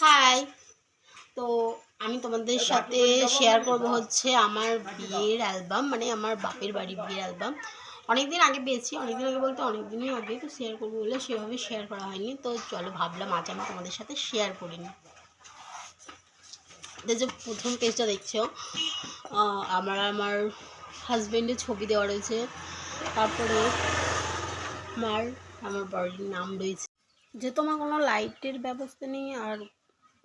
High তো আমি তোমাদের সাথে শেয়ার করব হচ্ছে আমার বিয়ের অ্যালবাম মানে আমার বাপের বাড়ি বিয়ের অ্যালবাম অনেকদিন আগে পেয়েছি অনেকদিন আগে বলতে অনেকদিনই আগে তো শেয়ার করব বলে সেভাবে শেয়ার করা হয়নি। তো চলো ভাবলাম আজ আমি তোমাদের সাথে শেয়ার করিনি যে প্রথম পেজটা দেখছ আমার আমার হাজব্যান্ডের ছবি দেওয়া রয়েছে। তারপরে আমার আমার বাড়ির নাম রয়েছে। যেহেতু আমার কোনো লাইটের ব্যবস্থা নেই আর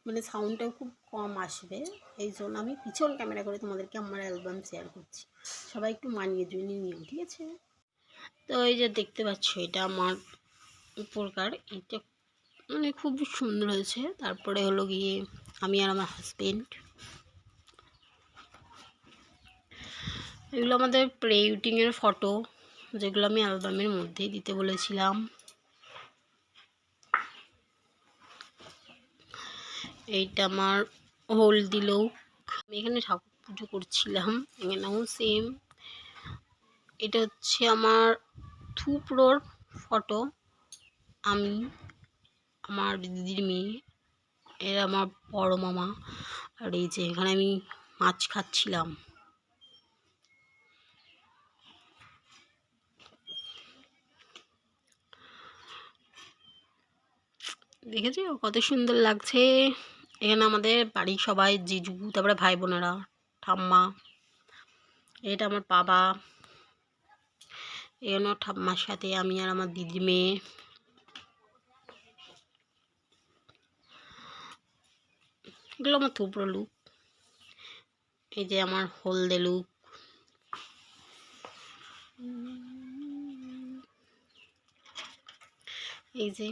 মানে সাউন্ডটাও খুব কম আসবে। এই জন্য আমি পিছন ক্যামেরা করে তোমাদেরকে আমার অ্যালবাম শেয়ার করছি। সবাই একটু মানিয়ে জুনিয়ে নিও, ঠিক আছে? তো এই যে দেখতে পাচ্ছ, এটা আমার উপরকার। এটা মানে খুব সুন্দর হয়েছে। তারপরে হলো গিয়ে আমি আর আমার হাজবেন্ড এগুলো আমাদের প্রে উইটিংয়ের ফটো যেগুলো আমি অ্যালবামের মধ্যেই দিতে বলেছিলাম। এইটা আমার হলদি লোক আমি এখানে ঠাকুর পুজো করছিলাম এখানেও সেম এটা হচ্ছে আমার থুপ্রোর ফটো আমি, আমার দিদির মেয়ে, এরা আমার বড় মামা, আর এই যে এখানে আমি মাছ খাচ্ছিলাম। দেখেছি কত সুন্দর লাগছে? এখানে আমাদের বাড়ির সবাই জিজু, তারপরে ভাই বোনেরা ঠাম্মা, এটা আমার বাবা এখানে ঠাম্মার সাথে আমি আর আমার দিদি মেয়ে। এগুলো আমার থুবড়ো লুক এই যে আমার হলদে লুক এই যে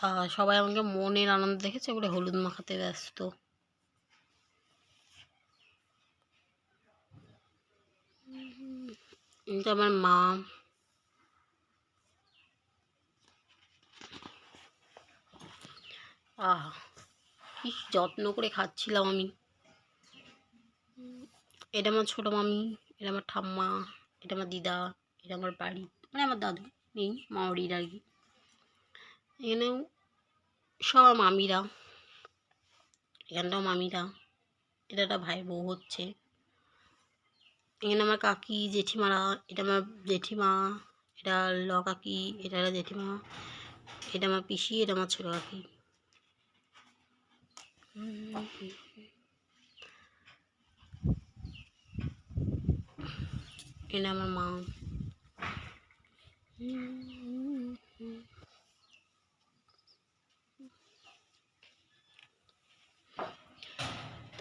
আহ, সবাই আমাকে মনের আনন্দ দেখেছে ওগুলো হলুদ মাখাতে ব্যস্ত। আমার মা। আহ কি যত্ন করে খাচ্ছিলাম আমি। এটা আমার ছোটো মামি এটা আমার ঠাম্মা এটা আমার দিদা এটা আমার বাড়ি মানে আমার দাদু নেই মাওরির আর কি। এখানেও সব মামিরা, এখানটাও মামিরা, এটা একটা ভাই বউ হচ্ছে। এখানে আমার কাকি, জেঠিমারা, এটা আমার জেঠিমা, এটা ল কাকি, এটা একটা জেঠিমা, এটা আমার পিসি, এটা আমার ছোটো কাকি। এটা আমার মা।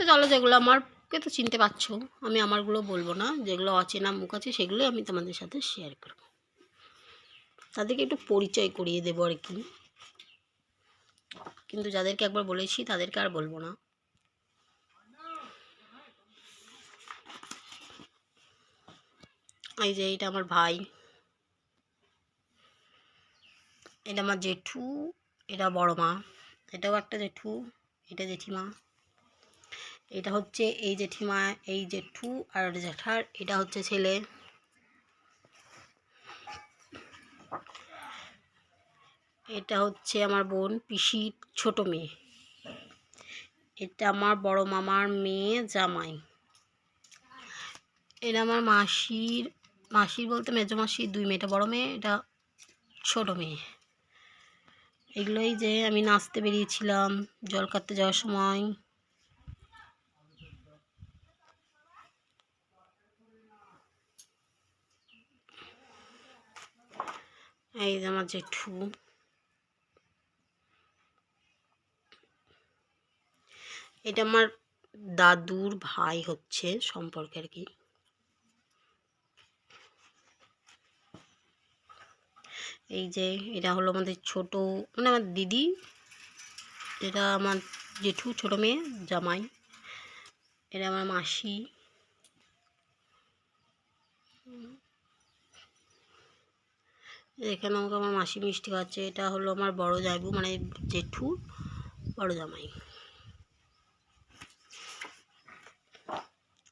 চলো যেগুলো আমারকে তো চিনতে পারছ, আমি আমারগুলো বলব না। যেগুলো অচেনা মুখ আছে, সেগুলোই আমি তোমাদের সাথে শেয়ার করব। তাদেরকে একটু পরিচয় করিয়ে দেবো আর কি। কিন্তু যাদেরকে একবার বলেছি, তাদেরকে আর বলব না। এই যে এটা আমার ভাই। এটা আমার জেঠু, এটা বড় মা, এটাও একটা জেঠু, এটা জেঠিমা। এটা হচ্ছে এই জেঠিমা, এই জেঠু আর জেঠার, এটা হচ্ছে ছেলে। এটা হচ্ছে আমার বোন পিসির ছোট মেয়ে। এটা আমার বড় মামার মেয়ে জামাই। এটা আমার মাসির মাসির বলতে মেজো মাসির দুই মেয়েটা বড় মেয়ে, এটা ছোট মেয়ে। এগুলোই যে আমি নাচতে বেরিয়েছিলাম, জল কাটতে যাওয়ার সময়। এই যে আমার জেঠু। এটা আমার দাদুর ভাই হচ্ছে সম্পর্কে আর কি। এই যে এটা হলো আমাদের ছোট মানে আমার দিদি, এটা আমার জেঠু, ছোট মেয়ে, জামাই, এটা আমার মাসি। এখানে আমাকে আমার মাসি মিষ্টি খাচ্ছে এটা হলো আমার বড় জামাইবু মানে জেঠু বড় জামাই।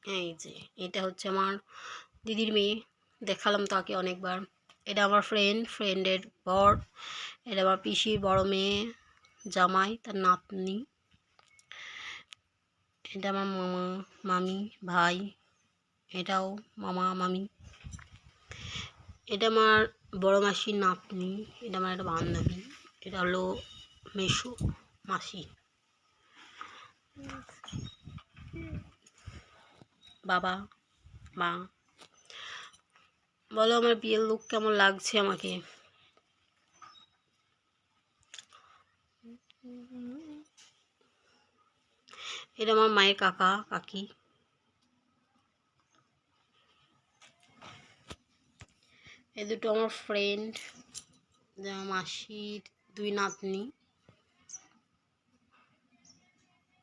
এই যে, এটা হচ্ছে আমার দিদির মেয়ে। দেখালাম তাকে অনেকবার। এটা আমার ফ্রেন্ড ফ্রেন্ডের বর। এটা আমার পিসির বড় মেয়ে, জামাই, তার নাতনি। এটা আমার মামা, মামি, ভাই। এটাও মামা, মামি। এটা আমার বড় মাসির নাতনি, এটা আমার একটা বান্ধবী, এটা হলো মেসো মাসি। বাবা, মা। বলো আমার বিয়ের লোক কেমন লাগছে আমাকে? এটা আমার মায়ের কাকা, কাকি। এই দুটো আমার ফ্রেন্ড মাসির দুই নাতনি।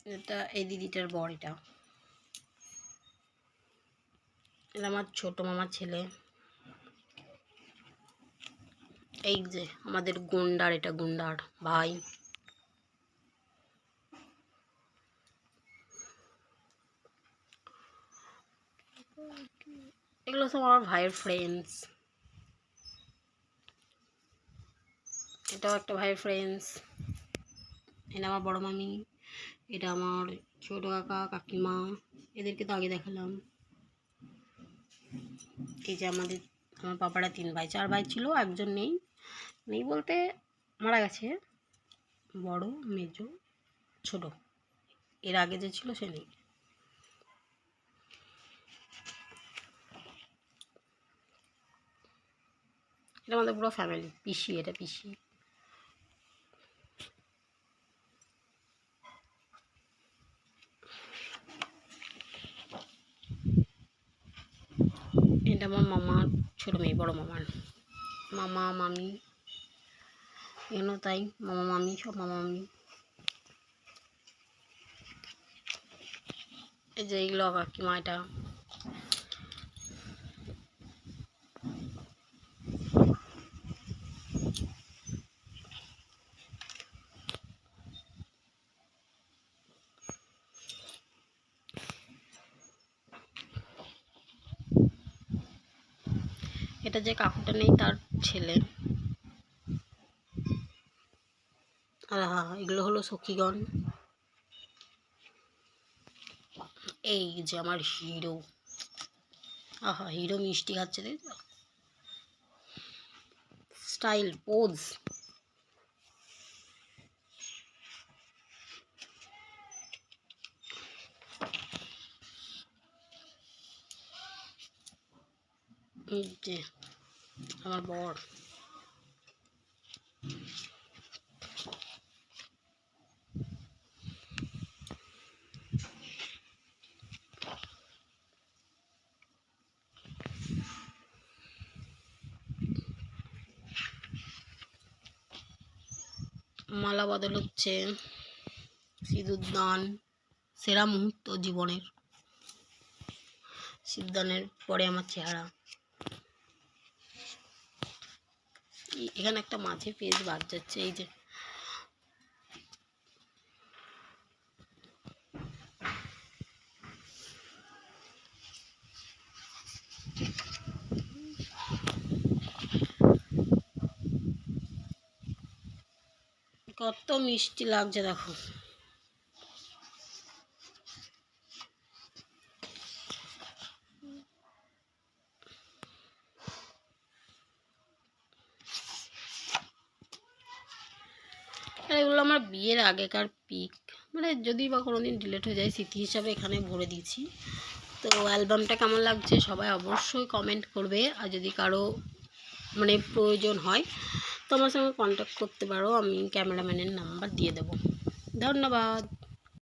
এটা এই দিদিটার বর এটা এটা আমার ছোট মামার ছেলে। এই যে আমাদের গুন্ডার, এটা গুন্ডার ভাই। এগুলো সব আমার ভাইয়ের ফ্রেন্ডস এটাও একটা ভাইয়ের ফ্রেন্ডস এটা আমার বড় মামি, এটা আমার ছোট কাকা, কাকিমা, এদেরকে তো আগে দেখালাম। এই যে আমাদের, আমার পাপারা তিন ভাই, চার ভাই ছিল, একজন নেই। নেই বলতে মারা গেছে। বড়, মেজো, ছোট। এর আগে যে ছিল সে নেই। এটা আমাদের পুরো ফ্যামিলি পিসি, এটা পিসি এটা আমার মামার ছোটো মেয়ে, বড় মামার মামা, মামি, এন তাই, মামা, মামি, সব মামা, মামি। এই যে এইগুলো কাকিমা এটা। এটা যে কাকুটা নেই, তার ছেলে। আর হা এগুলো হলো সখীগণ। এই যে আমার হিরো। আহা, হিরো মিষ্টি খাচ্ছে তাই তো স্টাইল, পোজ। যে। আমার বর। মালা বদল হচ্ছে সিঁদুরদান সেরা মুহূর্ত জীবনের। সিদ্ধানের পরে আমার চেহারা এই- এখানে একটা মাছের পেজ বাদ যাচ্ছে এই যে। কত মিষ্টি লাগছে দেখো আর এগুলো আমার বিয়ের আগেকার পিক মানে যদি বা কোনো দিন ডিলেট হয়ে যায়, স্মৃতি হিসাবে এখানে ভরে দিয়েছি। তো অ্যালবামটা কেমন লাগছে সবাই অবশ্যই কমেন্ট করবে, আর যদি কারও মানে প্রয়োজন হয় তো আমার সঙ্গে কন্ট্যাক্ট করতে পারো, আমি ক্যামেরাম্যানের নাম্বার দিয়ে দেবো। ধন্যবাদ।